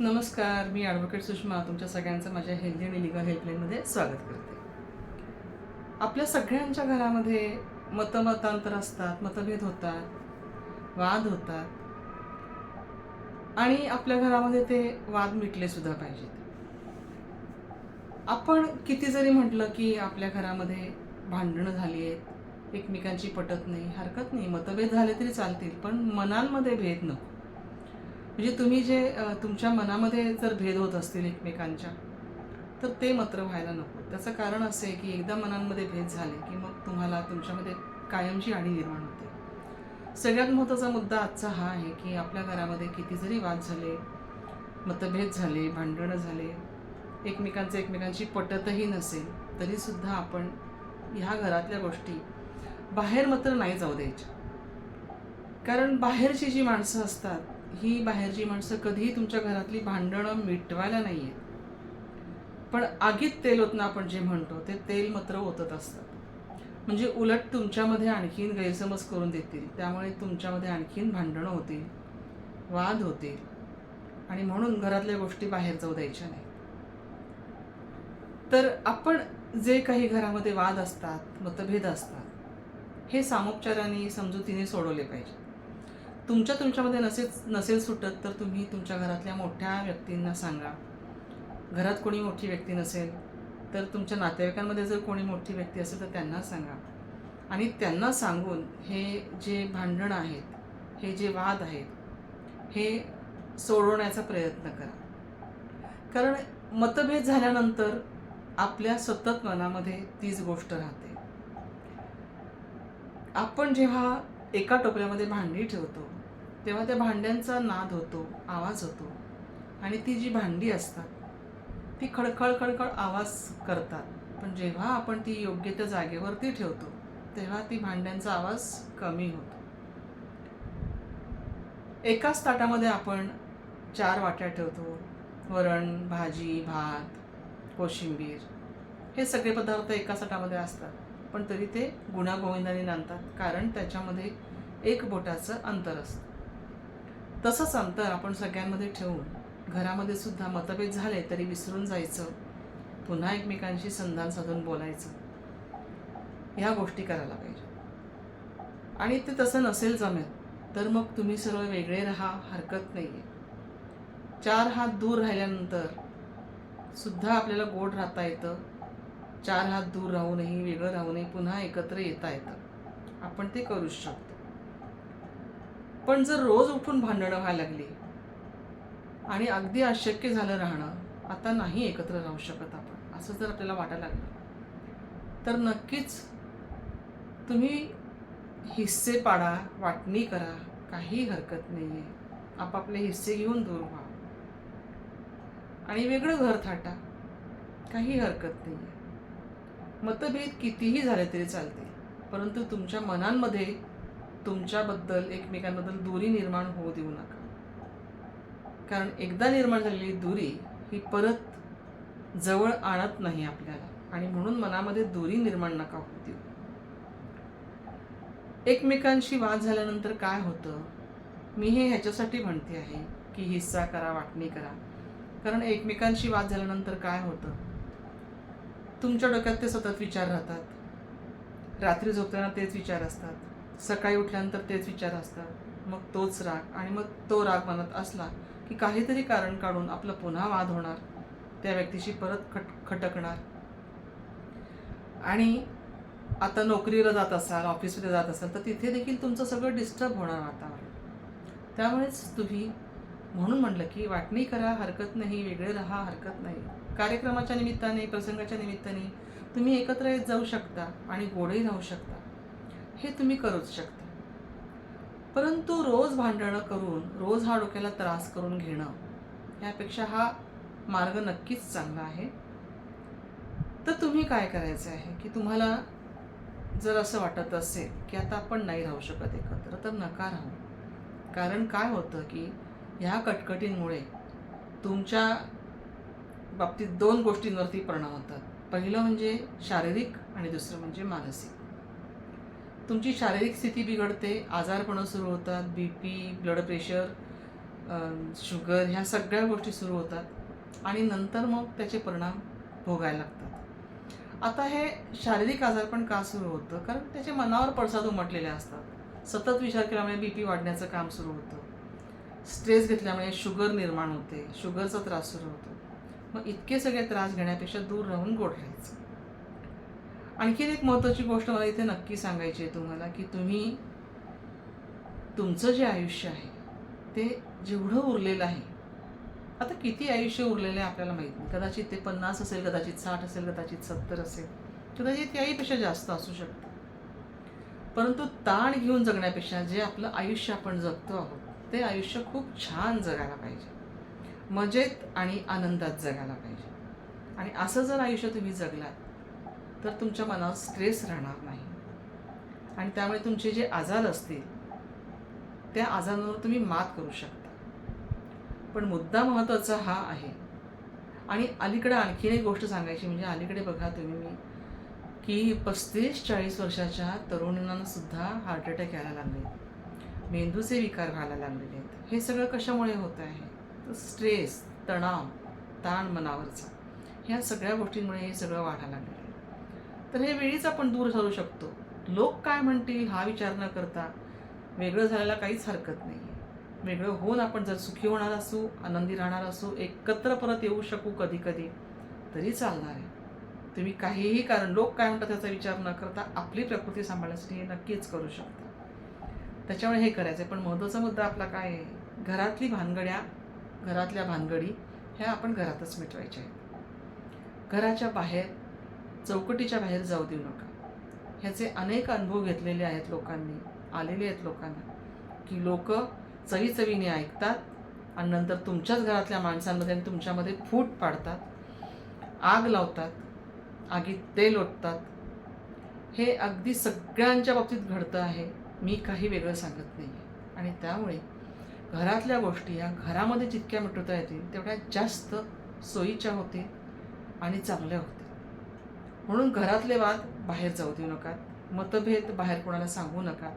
नमस्कार मी ॲडव्होकेट सुषमा. तुमच्या सगळ्यांचं माझ्या हेल्दी आणि लिगल हेल्पलाईनमध्ये स्वागत करते. आपल्या सगळ्यांच्या घरामध्ये मतमतांतर असतात मतभेद होतात वाद होतात. आणि आपल्या घरामध्ये ते वाद मिटले सुद्धा पाहिजेत. आपण किती जरी म्हटलं की आपल्या घरामध्ये भांडणं झाली आहेत एकमेकांची पटत नाही हरकत नाही मतभेद झाले तरी चालतील पण मनांमध्ये भेद नको. म्हणजे तुम्ही जे तुमच्या मनामध्ये जर भेद होत असतील एकमेकांच्या तर ते मात्र व्हायला नको. त्याचं कारण असं आहे की एकदा मनांमध्ये भेद झाले की मग तुम्हाला तुमच्यामध्ये कायमची आणि निर्माण होते. सगळ्यात महत्त्वाचा मुद्दा आजचा हा आहे की आपल्या घरामध्ये किती जरी वाद झाले मतभेद झाले भांडणं झाले एकमेकांचं एकमेकांची पटतही नसेल तरीसुद्धा आपण ह्या घरातल्या गोष्टी बाहेर मात्र नाही जाऊ द्यायच्या. कारण बाहेरची जी माणसं असतात ही बाहेरची माणसं कधीही तुमच्या घरातली भांडणं मिटवायला नाही आहेत पण आगीत तेल ओतणं आपण जे म्हणतो ते तेल मात्र ओतत असतात. म्हणजे उलट तुमच्यामध्ये आणखीन गैरसमज करून देतील. त्यामुळे तुमच्यामध्ये आणखीन भांडणं होतील वाद होतील. आणि म्हणून घरातल्या गोष्टी बाहेर जाऊ द्यायच्या नाही तर आपण जे काही घरामध्ये वाद असतात मतभेद असतात हे सामोपचाराने समजुतीने सोडवले पाहिजे. तुमच्या तुमच्यामध्ये नसेल नसेल सुटत तर तुम्ही तुमच्या घरातल्या मोठ्या व्यक्तींना सांगा. घरात कोणी मोठी व्यक्ती नसेल तर तुमच्या नातेवाईकांमध्ये जर कोणी मोठी व्यक्ती असेल तर त्यांना सांगा. आणि त्यांना सांगून हे जे भांडणं आहेत हे जे वाद आहेत हे सोडवण्याचा प्रयत्न करा. कारण मतभेद झाल्यानंतर आपल्या सतत मनामध्ये तीच गोष्ट राहते. आपण जेव्हा एका टोपल्यामध्ये भांडी ठेवतो तेव्हा त्या भांड्यांचा नाद होतो आवाज होतो. आणि ती जी भांडी असतात ती खडखळ खडखळ आवाज करतात. पण जेव्हा आपण ती योग्य त्या जागेवरती ठेवतो तेव्हा ती भांड्यांचा आवाज कमी होतो. एकाच ताटामध्ये आपण चार वाट्या ठेवतो. वरण भाजी भात कोशिंबीर. हे सगळे पदार्थ एकाच ताटामध्ये असतात. पण तरी ते गुणागोविंदाने नांदतात कारण त्याच्यामध्ये एक बोटाचं अंतर असतं. तसंच अंतर आपण सगळ्यांमध्ये ठेवून घरामध्ये सुद्धा मतभेद झाले तरी विसरून जायचं. पुन्हा एकमेकांशी संधान साधून बोलायचं. ह्या गोष्टी करायला पाहिजे. आणि ते तसं नसेल जमेल तर मग तुम्ही सर्व वेगळे राहा हरकत नाही आहे चार हात दूर राहिल्यानंतर सुद्धा आपल्याला गोड राहता येतं. चार हात दूर राहूनही वेगळं राहूनही पुन्हा एकत्र येता येतं. आपण ते करूच शकतो. पण जर रोज उठून भांडणं व्हायला लागली आणि अगदी अशक्य झालं राहणं आता नाही एकत्र राहू शकत आपण असं जर आपल्याला वाटायला लागलं तर नक्कीच तुम्ही हिस्से पाडा वाटणी करा काही हरकत नाही आहे आपापले हिस्से घेऊन दूर व्हा. आणि वेगळं घर थाटा काही हरकत नाही आहे मतभेद कितीही झाले तरी चालते परंतु तुमच्या मनांमध्ये तुमच्याबद्दल एकमेकांबद्दल दुरी निर्माण होऊ देऊ नका. कारण एकदा निर्माण झालेली दुरी ही परत जवळ आणत नाही आपल्याला. आणि म्हणून मनामध्ये दूरी निर्माण नका होऊ देऊ. एकमेकांशी वाद झाल्यानंतर काय होतं? मी हे ह्याच्यासाठी म्हणते आहे की हिस्सा करा वाटणी करा. कारण एकमेकांशी वाद झाल्यानंतर काय होतं? तुमच्या डोक्यात ते सतत विचार राहतात. रात्री झोपताना तेच विचार असतात. सकाळी उठल्यानंतर तेच विचार असतात. मग तोच राग आणि मग तो राग मनात असला की काहीतरी कारण काढून आपलं पुन्हा वाद होणार. त्या व्यक्तीशी परत खट खटकणार. आणि आता नोकरीला जात असाल ऑफिसमध्ये जात असाल तर तिथे देखील तुमचं सगळं डिस्टर्ब होणार वातावरण. त्यामुळेच तुम्ही म्हणून म्हटलं की वाटणी करा हरकत नाही वेगळे राहा हरकत नाही. कार्यक्रमाच्या निमित्ताने प्रसंगाच्या निमित्ताने तुम्ही एकत्र येत जाऊ शकता आणि गोडही राहू शकता. हे तुम्ही करूच शकता. परंतु रोज भांडणं करून रोज हा डोक्याला त्रास करून घेणं यापेक्षा हा मार्ग नक्कीच चांगला आहे. तर तुम्ही काय करायचं आहे? की तुम्हाला जर असं वाटत असेल की आता आपण नाही राहू शकत एकत्र तर नका राहू. कारण काय होतं की ह्या कटकटींमुळे तुमच्या बाबतीत दोन गोष्टींवरती परिणाम होतात. पहिलं म्हणजे शारीरिक आणि दुसरं म्हणजे मानसिक. तुमची शारीरिक स्थिती बिघडते आजारपणं सुरू होतात B P blood pressure sugar ह्या सगळ्या गोष्टी सुरू होतात आणि नंतर मग त्याचे परिणाम भोगायला लागतात. आता हे शारीरिक आजारपण का सुरू होतं? कारण त्याचे मनावर पडसाद उमटलेले असतात. सतत विचार केल्यामुळे बी पी वाढण्याचं काम सुरू होतं. स्ट्रेस घेतल्यामुळे शुगर निर्माण होते. शुगरचा त्रास सुरू होतो. मग इतके सगळे त्रास घेण्यापेक्षा दूर राहून गोड राहायचं. आणखीन एक महत्त्वाची गोष्ट मला इथे नक्की सांगायची आहे तुम्हाला की तुम्ही तुमचं जे आयुष्य आहे ते जेवढं उरलेलं आहे आता किती आयुष्य उरलेलं आहे आपल्याला माहीत नाही. कदाचित ते पन्नास असेल कदाचित साठ असेल कदाचित सत्तर असेल कदाचित त्याहीपेक्षा जास्त असू शकतं. परंतु ताण घेऊन जगण्यापेक्षा जे आपलं आयुष्य आपण जगतो आहोत ते आयुष्य खूप छान जगायला पाहिजे. मजेत आणि आनंदात जगायला पाहिजे. आणि असं जर आयुष्य तुम्ही जगलात तर तुमच्या मनावर स्ट्रेस राहणार नाही. आणि त्यामुळे तुमचे जे आजार असतील त्या आजारांवर तुम्ही मात करू शकता. पण मुद्दा महत्त्वाचा हा आहे. आणि अलीकडे आणखीन एक गोष्ट सांगायची म्हणजे अलीकडे बघा तुम्ही की पस्तीस चाळीस वर्षाच्या तरुणांनासुद्धा हार्ट अटॅक यायला लागले. मेंदूचे विकार व्हायला लागलेले आहेत. हे सगळं कशामुळे होत आहे? तर स्ट्रेस तणाव ताण मनावरचा. ह्या सगळ्या गोष्टींमुळे हे सगळं वाढायला लागलं. आहे तर हे वेळीच आपण दूर ठरू शकतो. लोक काय म्हणतील हा विचार न करता वेगळं झालेला काहीच हरकत नाही आहे वेगळं होऊन आपण जर सुखी होणार असू आनंदी राहणार असू एकत्र परत येऊ शकू कधी कधी तरी चालणार आहे. तुम्ही काहीही कारण लोक काय म्हणतात त्याचा विचार न करता आपली प्रकृती सांभाळण्यासाठी हे नक्कीच करू शकता. त्याच्यामुळे हे करायचं आहे. पण महत्त्वाचा मुद्दा आपला काय आहे? घरातली भानगड्या घरातल्या भानगडी ह्या आपण घरातच मिटवायच्या आहेत. घराच्या बाहेर चौकटीच्या बाहेर जाऊ देऊ नका. ह्याचे अनेक अनुभव घेतलेले आहेत लोकांनी आलेले आहेत लोकांना की लोक चवी चवीने ऐकतात आणि नंतर तुमच्याच घरातल्या माणसांमध्ये आणि तुमच्यामध्ये फूट पाडतात आग लावतात आगीत तेल ओततात. हे अगदी सगळ्यांच्या बाबतीत घडतं आहे मी काही वेगळं सांगत नाही आहे आणि त्यामुळे घरातल्या गोष्टी ह्या घरामध्ये जितक्या मिटवता येतील तेवढ्या जास्त सोयीच्या होतील आणि चांगल्या होतील. म्हणून घरातले वाद बाहेर जाऊ देऊ नका मतभेद बाहेर कोणाला सांगू नका.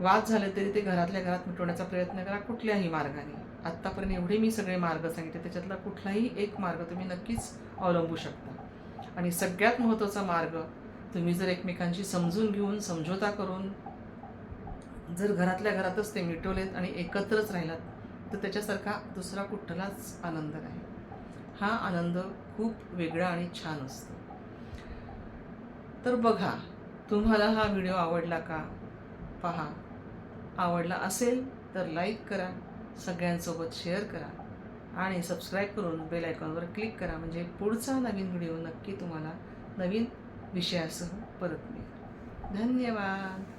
वाद झाले तरी ते घरातल्या घरात मिटवण्याचा प्रयत्न करा कुठल्याही मार्गाने. आत्तापर्यंत एवढे मी सगळे मार्ग सांगितले त्याच्यातला कुठलाही एक मार्ग तुम्ही नक्कीच अवलंबू शकता. आणि सगळ्यात महत्त्वाचा मार्ग तुम्ही जर एकमेकांशी समजून घेऊन समझोता करून जर घरातल्या घरातच ते मिटवलेत आणि एकत्रच राहिलात तर त्याच्यासारखा दुसरा कुठलाच आनंद नाही. हा आनंद खूप वेगळा आणि छान असतो. तर बघा तुम्हाला हा व्हिडिओ आवडला का? पहा. आवडला असेल तर लाईक करा सगळ्यांसोबत शेअर करा आणि सबस्क्राईब करून बेल आयकॉनवर क्लिक करा म्हणजे पुढचा नवीन व्हिडिओ नक्की तुम्हाला नवीन विषयासह परत मिळेल. धन्यवाद!